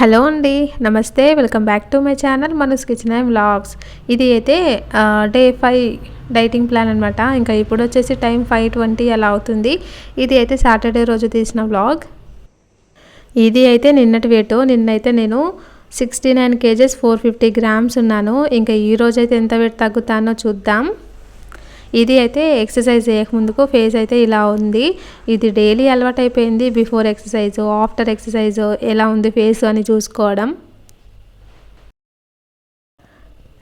Hello అండి నమస్తే. Welcome back to my channel Manas kitchen and vlogs. ఇది అయితే డే ఫైవ్ డైటింగ్ ప్లాన్ అనమాట ఇంకా ఇప్పుడు వచ్చేసి టైం ఫైవ్ ట్వంటీ అలా అవుతుంది. ఇది అయితే సాటర్డే రోజు తీసిన వ్లాగ్. ఇది అయితే నిన్నటి వేటు నిన్నైతే నేను sixty nine kgs four fifty grams ఉన్నాను. ఇంకా ఈ రోజైతే ఎంత వెయిట్ తగ్గుతానో చూద్దాం. ఇది అయితే ఎక్సర్సైజ్ చేయకముందుకు ఫేస్ అయితే ఇలా ఉంది. ఇది డైలీ అలవాటు అయిపోయింది బిఫోర్ ఎక్సర్సైజ్ ఆఫ్టర్ ఎక్సర్సైజ్ ఎలా ఉంది ఫేస్ అని చూసుకోవడం.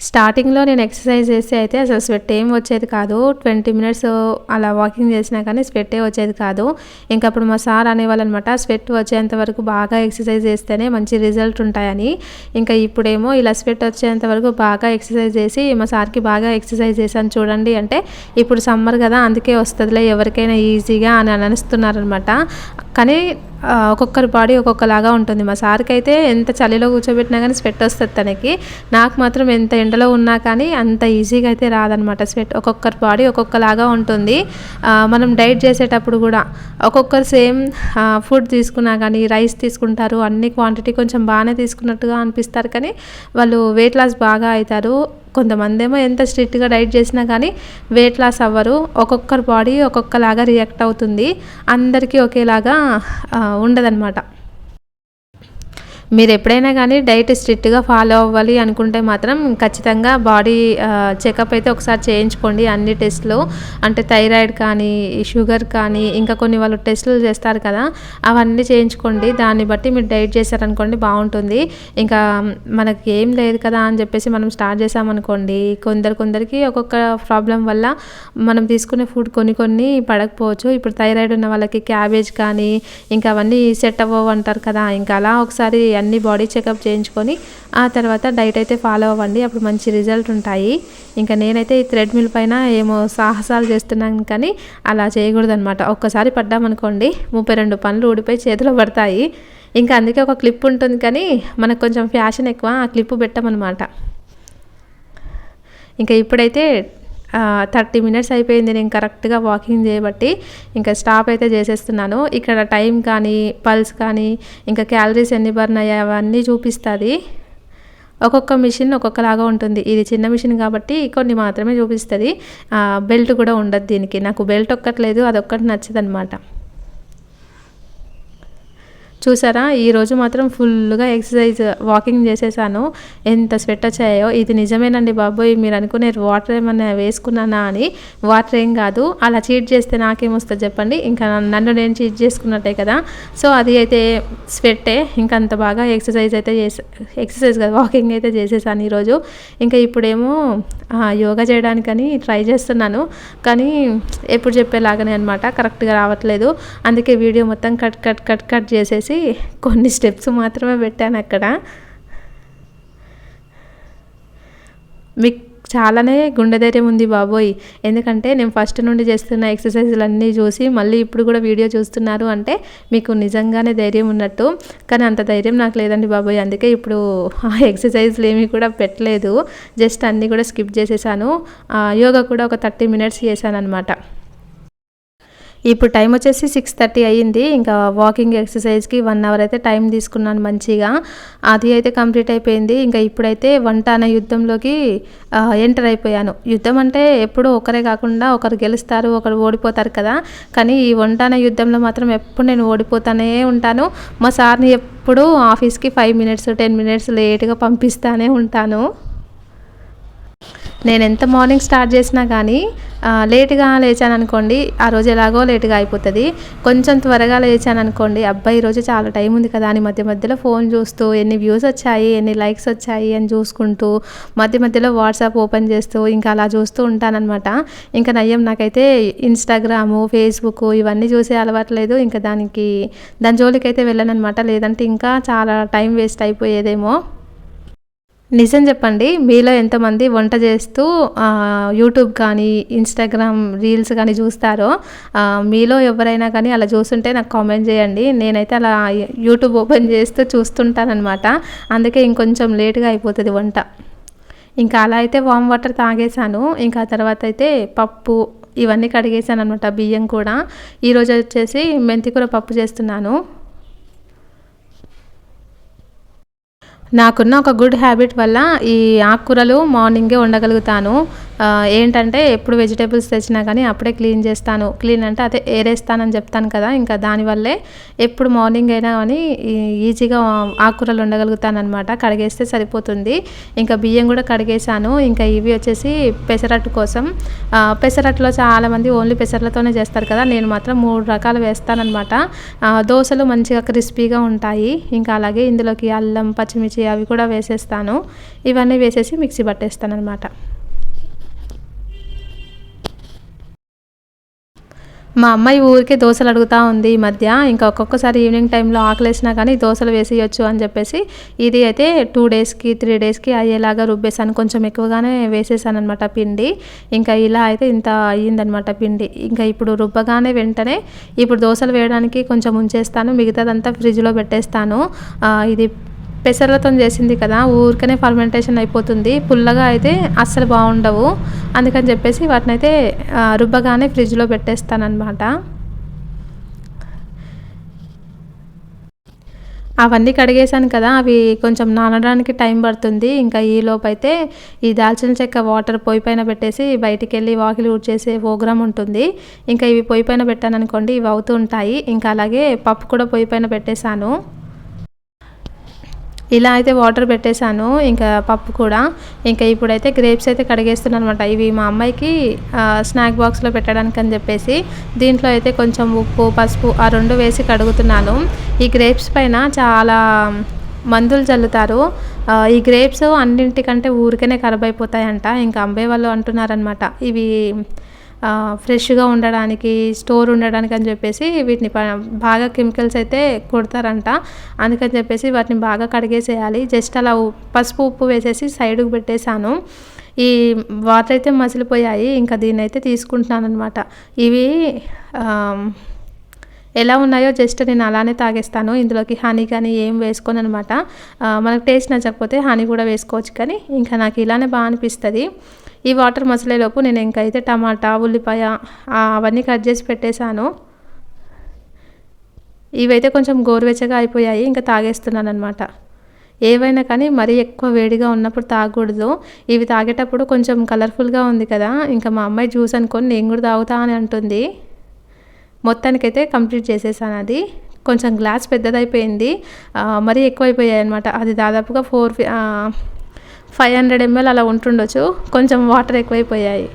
స్టార్టింగ్లో నేను ఎక్సర్సైజ్ చేస్తే అయితే అసలు స్వెట్ ఏం వచ్చేది కాదు. ట్వంటీ మినిట్స్ అలా వాకింగ్ చేసినా కానీ స్వెట్టే వచ్చేది కాదు. ఇంకా అప్పుడు మా సార్ అనేవాళ్ళు అనమాట స్వెట్ వచ్చేంత వరకు బాగా ఎక్సర్సైజ్ చేస్తేనే మంచి రిజల్ట్ ఉంటాయని. ఇంకా ఇప్పుడేమో ఇలా స్వెట్ వచ్చేంత వరకు బాగా ఎక్సర్సైజ్ చేసి మా సార్కి బాగా ఎక్సర్సైజ్ చేశాను చూడండి అంటే ఇప్పుడు సమ్మర్ కదా అందుకే వస్తుందిలే ఎవరికైనా ఈజీగా అని అనస్తున్నారనమాట కానీ ఒక్కొక్కరి బాడీ ఒక్కొక్కలాగా ఉంటుంది. మా సార్కి అయితే ఎంత చలిలో కూర్చోబెట్టినా కానీ స్వెట్ వస్తుంది తనకి. నాకు మాత్రం ఎంత ఎండలో ఉన్నా కానీ అంత ఈజీగా అయితే రాదనమాట స్వెట్. ఒక్కొక్కరి బాడీ ఒక్కొక్కలాగా ఉంటుంది. మనం డైట్ చేసేటప్పుడు కూడా ఒక్కొక్కరు సేమ్ ఫుడ్ తీసుకున్నా కానీ రైస్ తీసుకుంటారు. అన్ని క్వాంటిటీ కొంచెం బాగానే తీసుకున్నట్టుగా అనిపిస్తారు కానీ వాళ్ళు వెయిట్ లాస్ బాగా అవుతారు కొంతమంది ఏమో ఎంత స్ట్రిక్ట్గా డైట్ చేసినా కానీ వెయిట్ లాస్ అవ్వరు. ఒక్కొక్కరి బాడీ ఒక్కొక్కలాగా రియాక్ట్ అవుతుంది. అందరికీ ఒకేలాగా ఉండదన్నమాట. మీరు ఎప్పుడైనా కానీ డైట్ స్ట్రిక్ట్గా ఫాలో అవ్వాలి అనుకుంటే మాత్రం ఖచ్చితంగా బాడీ చెకప్ అయితే ఒకసారి చేయించుకోండి. అన్ని టెస్ట్లు అంటే థైరాయిడ్ కానీ షుగర్ కానీ ఇంకా కొన్ని వాళ్ళు టెస్టులు చేస్తారు కదా అవన్నీ చేయించుకోండి. దాన్ని బట్టి మీరు డైట్ చేశారనుకోండి బాగుంటుంది ఇంకా మనకి ఏం లేదు కదా అని చెప్పేసి మనం స్టార్ట్ చేసామనుకోండి కొందరు కొందరికి ఒక్కొక్క ప్రాబ్లం వల్ల మనం తీసుకునే ఫుడ్ కొన్ని కొన్ని పడకపోవచ్చు. ఇప్పుడు థైరాయిడ్ ఉన్న వాళ్ళకి క్యాబేజ్ కానీ ఇంకా అవన్నీ సెట్ అవ్వవు అంటారు కదా ఇంకా అలా ఒకసారి అన్ని బాడీ చెకప్ చేయించుకొని ఆ తర్వాత డైట్ అయితే ఫాలో అవ్వండి. అప్పుడు మంచి రిజల్ట్ ఉంటాయి. ఇంకా నేనైతే ఈ థ్రెడ్ మిల్ పైన ఏమో సాహసాలు చేస్తున్నాను కానీ అలా చేయకూడదు అనమాట ఒక్కసారి పడ్డామనుకోండి ముప్పై రెండు పనులు ఊడిపోయి చేతిలో పడతాయి. ఇంకా అందుకే ఒక క్లిప్ ఉంటుంది కానీ మనకు కొంచెం ఫ్యాషన్ ఎక్కువ ఆ క్లిప్ పెట్టమన్నమాట. ఇంకా ఇప్పుడైతే థర్టీ మినిట్స్ అయిపోయింది నేను కరెక్ట్గా వాకింగ్ చేయబట్టి ఇంకా స్టాప్ అయితే చేసేస్తున్నాను. ఇక్కడ టైం కానీ పల్స్ కానీ ఇంకా క్యాలరీస్ ఎన్ని బర్న్ అయ్యాయి అవన్నీ చూపిస్తుంది. ఒక్కొక్క మిషన్ ఒక్కొక్కలాగా ఉంటుంది. ఇది చిన్న మిషన్ కాబట్టి కొన్ని మాత్రమే చూపిస్తుంది. బెల్ట్ కూడా ఉండదు దీనికి. నాకు బెల్ట్ ఒక్కట్లేదు అదొక్కటి నచ్చదనమాట. చూసారా? ఈరోజు మాత్రం ఫుల్గా ఎక్సర్సైజ్ వాకింగ్ చేసేసాను. ఎంత స్వెట్ వచ్చాయో. ఇది నిజమేనండి బాబోయ్. మీరు అనుకునే వాటర్ ఏమన్నా వేసుకున్నానా అని. వాటర్ ఏం కాదు. అలా చీట్ చేస్తే నాకేమొస్తుంది చెప్పండి. ఇంకా నన్ను నేను చీట్ చేసుకున్నట్టే కదా. సో అది అయితే స్వెట్టే. ఇంకా అంత బాగా ఎక్సర్సైజ్ అయితే చేసే ఎక్సర్సైజ్ కదా వాకింగ్ అయితే చేసేసాను ఈరోజు. ఇంకా ఇప్పుడేమో యోగా చేయడానికని ట్రై చేస్తున్నాను. కానీ ఎప్పుడు చెప్పేలాగానే అనమాట కరెక్ట్గా రావట్లేదు. అందుకే వీడియో మొత్తం కట్ కట్ కట్ కట్ చేసేసి కొన్ని స్టెప్స్ మాత్రమే పెట్టాను అక్కడ. మీకు చాలానే గుండె ధైర్యం ఉంది బాబోయ్. ఎందుకంటే నేను ఫస్ట్ నుండి చేస్తున్న ఎక్సర్సైజులన్నీ చూసి మళ్ళీ ఇప్పుడు కూడా వీడియో చూస్తున్నారు అంటే మీకు నిజంగానే ధైర్యం ఉన్నట్టు. కానీ అంత ధైర్యం నాకు లేదండి బాబోయ్. అందుకే ఇప్పుడు ఆ ఎక్సర్సైజ్లు ఏమీ కూడా పెట్టలేదు. జస్ట్ అన్నీ కూడా స్కిప్ చేసేసాను. యోగా కూడా ఒక థర్టీ మినిట్స్ చేశాను అనమాట ఇప్పుడు టైం వచ్చేసి సిక్స్ థర్టీ అయ్యింది. ఇంకా వాకింగ్ ఎక్సర్సైజ్కి వన్ అవర్ అయితే టైం తీసుకున్నాను మంచిగా. అది అయితే కంప్లీట్ అయిపోయింది. ఇంకా ఇప్పుడైతే వంట అనే యుద్ధంలోకి ఎంటర్ అయిపోయాను. యుద్ధం అంటే ఎప్పుడు ఒకరే కాకుండా ఒకరు గెలుస్తారు ఒకరు ఓడిపోతారు కదా. కానీ ఈ వంట అనే యుద్ధంలో మాత్రం ఎప్పుడు నేను ఓడిపోతానే ఉంటాను. మా సార్ని ఎప్పుడు ఆఫీస్కి ఫైవ్ మినిట్స్ టెన్ మినిట్స్ లేట్గా పంపిస్తానే ఉంటాను. నేను ఎంత మార్నింగ్ స్టార్ట్ చేసినా కానీ లేటుగా లేచాను అనుకోండి ఆ రోజు ఎలాగో లేటుగా అయిపోతుంది. కొంచెం త్వరగా లేచాను అనుకోండి అబ్బాయి ఈరోజు చాలా టైం ఉంది కదా అని మధ్య మధ్యలో ఫోన్ చూస్తూ ఎన్ని వ్యూస్ వచ్చాయి ఎన్ని లైక్స్ వచ్చాయి అని చూసుకుంటూ మధ్య మధ్యలో వాట్సాప్ ఓపెన్ చేస్తూ ఇంకా అలా చూస్తూ ఉంటానన్నమాట. ఇంకా నయ్యం నాకైతే ఇన్స్టాగ్రాము ఫేస్బుక్ ఇవన్నీ చూసే అలవాట్లేదు ఇంకా దానికి దాని జోలికైతే వెళ్ళాను అనమాట లేదంటే ఇంకా చాలా టైం వేస్ట్ అయిపోయేదేమో. నిజం చెప్పండి మీలో ఎంతమంది వంట చేస్తూ యూట్యూబ్ కానీ ఇన్స్టాగ్రామ్ రీల్స్ కానీ చూస్తారో మీలో ఎవరైనా కానీ అలా చూస్తుంటే నాకు కామెంట్ చేయండి. నేనైతే అలా యూట్యూబ్ ఓపెన్ చేస్తూ చూస్తుంటానమాట అందుకే ఇంకొంచెం లేట్గా అయిపోతుంది వంట. ఇంకా అలా అయితే వామ్ వాటర్ తాగేశాను. ఇంకా తర్వాత అయితే పప్పు ఇవన్నీ కడిగేసాను అనమాట బియ్యం కూడా. ఈరోజు వచ్చేసి మెంతికూర పప్పు చేస్తున్నాను. నాకున్న ఒక గుడ్ హ్యాబిట్ వల్ల ఈ ఆకుకూరలు మార్నింగే ఉండగలుగుతాను ఏంటంటే ఎప్పుడు వెజిటేబుల్స్ తెచ్చినా కానీ అప్పుడే క్లీన్ చేస్తాను. క్లీన్ అంటే అదే ఏరేస్తానని చెప్తాను కదా ఇంకా దానివల్లే ఎప్పుడు మార్నింగ్ అయినా కానీ ఈజీగా ఆకుకూరలు ఉండగలుగుతాను అనమాట కడిగేస్తే సరిపోతుంది. ఇంకా బియ్యం కూడా కడిగేసాను ఇంకా ఇవి వచ్చేసి పెసరట్టు కోసం. ఆ, పెసరట్టులో చాలామంది ఓన్లీ పెసరలతోనే చేస్తారు కదా నేను మాత్రం మూడు రకాలు వేస్తానమాట దోశలు మంచిగా క్రిస్పీగా ఉంటాయి. ఇంకా అలాగే ఇందులోకి అల్లం పచ్చిమిర్చి అవి కూడా వేసేస్తాను. ఇవన్నీ వేసేసి మిక్సీ పట్టేస్తాను అనమాట మా అమ్మాయి ఊరికే దోశలు అడుగుతూ ఉంది ఈ మధ్య. ఇంకా ఒక్కొక్కసారి ఈవినింగ్ టైంలో ఆకలేసినా కానీ దోశలు వేసేయచ్చు అని చెప్పేసి ఇది అయితే టూ డేస్కి త్రీ డేస్కి అయ్యేలాగా రుబ్బేసాను కొంచెం ఎక్కువగానే వేసేసాను అనమాట పిండి. ఇంకా ఇలా అయితే ఇంత అయ్యిందనమాట పిండి. ఇంకా ఇప్పుడు రుబ్బగానే వెంటనే ఇప్పుడు దోశలు వేయడానికి కొంచెం ఉంచేస్తాను. మిగతాదంతా ఫ్రిడ్జ్లో పెట్టేస్తాను. ఇది పెసర్లతో చేసింది కదా ఊరికనే ఫర్మెంటేషన్ అయిపోతుంది. పుల్లగా అయితే అస్సలు బాగుండవు. అందుకని చెప్పేసి వాటిని అయితే రుబ్బగానే ఫ్రిడ్జ్లో పెట్టేస్తానమాట అవన్నీ కడిగేసాను కదా అవి కొంచెం నానడానికి టైం పడుతుంది. ఇంకా ఈ లోపైతే ఈ దాల్చిన చెక్క వాటర్ పొయ్యి పైన పెట్టేసి బయటికి వెళ్ళి వాకిలి ఊడ్చేసే ప్రోగ్రామ్ ఉంటుంది. ఇంకా ఇవి పొయ్యి పైన పెట్టాను అనుకోండి ఇవి అవుతూ ఉంటాయి. ఇంకా అలాగే పప్పు కూడా పొయ్యి పైన పెట్టేశాను. ఇలా అయితే వాటర్ పెట్టేశాను ఇంకా పప్పు కూడా. ఇంకా ఇప్పుడైతే గ్రేప్స్ అయితే కడిగేస్తున్నాను అనమాట ఇవి మా అమ్మాయికి స్నాక్ బాక్స్లో పెట్టడానికి అని చెప్పేసి దీంట్లో అయితే కొంచెం ఉప్పు పసుపు ఆ రెండు వేసి కడుగుతున్నాను. ఈ గ్రేప్స్ పైన చాలా మందులు చల్లుతారు. ఈ గ్రేప్స్ అన్నింటికంటే ఊరికనే ఖరాబ్ అయిపోతాయంట. ఇంకా అమ్మే వాళ్ళు అంటున్నారనమాట ఇవి ఫ్రెష్గా ఉండడానికి స్టోర్ ఉండడానికి అని చెప్పేసి వీటిని బాగా కెమికల్స్ అయితే కొడతారంట. అందుకని చెప్పేసి వాటిని బాగా కడిగేసేయాలి. జస్ట్ అలా పసుపు ఉప్పు వేసేసి సైడ్కి పెట్టేశాను. ఈ వాటర్ అయితే మసిలిపోయాయి. ఇంకా దీన్ని అయితే తీసుకుంటున్నాను అనమాట ఇవి ఎలా ఉన్నాయో జస్ట్ నేను అలానే తాగేస్తాను. ఇందులోకి హనీ కానీ ఏం వేసుకోను అనమాట మనకు టేస్ట్ నచ్చకపోతే హనీ కూడా వేసుకోవచ్చు కానీ ఇంకా నాకు ఇలానే బాగా అనిపిస్తుంది. ఈ వాటర్ మసలేలోపు నేను ఇంకైతే అయితే టమాటా ఉల్లిపాయ అవన్నీ కట్ చేసి పెట్టేశాను. ఇవైతే కొంచెం గోరువెచ్చగా అయిపోయాయి ఇంకా తాగేస్తున్నాను అనమాట ఏవైనా కానీ మరీ ఎక్కువ వేడిగా ఉన్నప్పుడు తాగకూడదు. ఇవి తాగేటప్పుడు కొంచెం కలర్ఫుల్గా ఉంది కదా ఇంకా మా అమ్మాయి జ్యూస్ అనుకొని నేను కూడా తాగుతా అని అంటుంది. మొత్తానికైతే కంప్లీట్ చేసేసాను అది. కొంచెం గ్లాస్ పెద్దదైపోయింది. మరీ మరీ ఎక్కువైపోయాయి అనమాట అది దాదాపుగా ఫోర్ ఫైవ్ హండ్రెడ్ ఎంఎల్ అలా ఉంటుండొచ్చు. కొంచెం వాటర్ ఎక్కువైపోయాయి.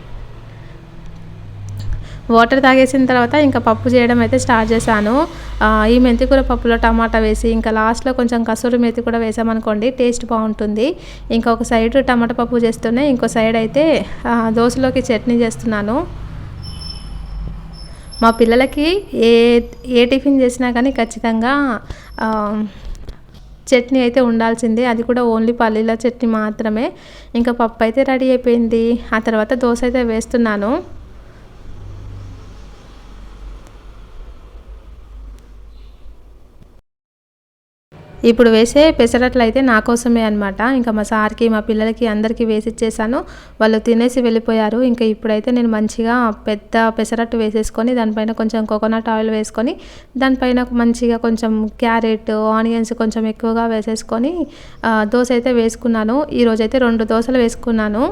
వాటర్ తాగేసిన తర్వాత ఇంకా పప్పు చేయడం అయితే స్టార్ట్ చేశాను. ఈ మెంతికూర పప్పులో టమాటా వేసి ఇంకా లాస్ట్లో కొంచెం కసూరి మెతి కూడా వేసామనుకోండి టేస్ట్ బాగుంటుంది. ఇంకా ఒక సైడ్ టమాటా పప్పు చేస్తూనే ఇంకో సైడ్ అయితే దోశలోకి చట్నీ చేస్తున్నాను. మా పిల్లలకి ఏ ఏ టిఫిన్ చేసినా కానీ ఖచ్చితంగా చట్నీ అయితే ఉండాల్సిందే. అది కూడా ఓన్లీ పల్లీల చట్నీ మాత్రమే. ఇంకా పప్పు అయితే రెడీ అయిపోయింది. ఆ తర్వాత దోశ అయితే వేస్తున్నాను. ఇప్పుడు వేసే పెసరట్లు అయితే నా కోసమే అనమాట ఇంకా మా సార్కి మా పిల్లలకి అందరికీ వేసి ఇచ్చేసాను. వాళ్ళు తినేసి వెళ్ళిపోయారు. ఇంకా ఇప్పుడైతే నేను మంచిగా పెద్ద పెసరట్టు వేసేసుకొని దానిపైన కొంచెం కోకోనట్ ఆయిల్ వేసుకొని దానిపైన మంచిగా కొంచెం క్యారెట్ ఆనియన్స్ కొంచెం ఎక్కువగా వేసేసుకొని దోశ అయితే వేసుకున్నాను. ఈరోజైతే రెండు దోశలు వేసుకున్నాను.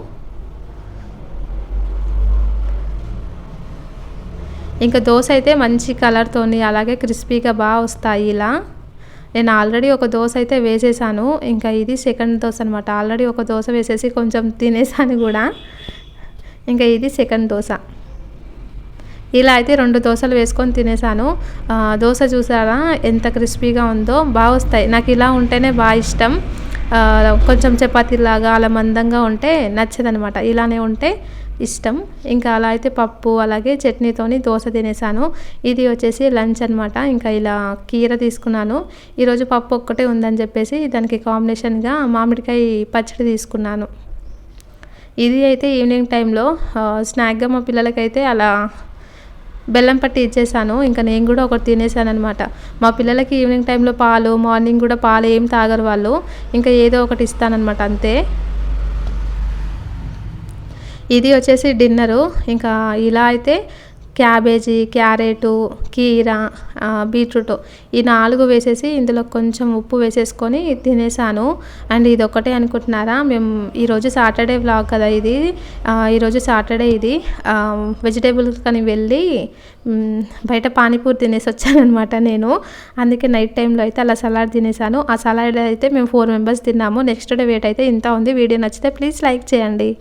ఇంకా దోశ అయితే మంచి కలర్తోని అలాగే క్రిస్పీగా బాగా వస్తాయి ఇలా. నేను ఆల్రెడీ ఒక దోశ అయితే వేసేసాను. ఇంకా ఇది సెకండ్ దోశ అనమాట ఆల్రెడీ ఒక దోశ వేసేసి కొంచెం తినేసాను కూడా. ఇంకా ఇది సెకండ్ దోశ. ఇలా అయితే రెండు దోశలు వేసుకొని తినేసాను. దోశ చూసారా? ఎంత క్రిస్పీగా ఉందో. బాగా వస్తాయి. నాకు ఇలా ఉంటేనే బాగా ఇష్టం. కొంచెం చపాతీలాగా అలా మందంగా ఉంటే నచ్చదనమాట ఇలానే ఉంటే ఇష్టం. ఇంకా అలా అయితే పప్పు అలాగే చట్నీతోని దోశ తినేసాను. ఇది వచ్చేసి లంచ్ అనమాట ఇంకా ఇలా కీర తీసుకున్నాను. ఈరోజు పప్పు ఒక్కటే ఉందని చెప్పేసి దానికి కాంబినేషన్గా మామిడికాయ పచ్చడి తీసుకున్నాను. ఇది అయితే ఈవినింగ్ టైంలో స్నాక్గా మా పిల్లలకైతే అలా బెల్లం పట్టి ఇచ్చేసాను. ఇంకా నేను కూడా ఒకటి తినేసాను అనమాట మా పిల్లలకి ఈవినింగ్ టైంలో పాలు మార్నింగ్ కూడా పాలు ఏం తాగరు వాళ్ళు. ఇంకా ఏదో ఒకటి ఇస్తానన్నమాట అంతే. ఇది వచ్చేసి డిన్నరు. ఇంకా ఇలా అయితే క్యాబేజీ క్యారెటు కీర బీట్రూట్ ఈ నాలుగు వేసేసి ఇందులో కొంచెం ఉప్పు వేసేసుకొని తినేసాను. అండ్ ఇది ఒకటే అనుకుంటున్నారా? మేము ఈరోజు సాటర్డే వ్లాగ్ కదా ఇది. ఈరోజు సాటర్డే ఇది. వెజిటేబుల్స్ కానీ వెళ్ళి బయట పానీపూరి తినేసి వచ్చానమాట నేను. అందుకే నైట్ టైంలో అయితే అలా సలాడ్ తినేసాను. ఆ సలాడ్ అయితే మేము ఫోర్ మెంబర్స్ తిన్నాము. నెక్స్ట్ డే వెయిట్ అయితే ఇంత ఉంది. వీడియో నచ్చితే ప్లీజ్ లైక్ చేయండి.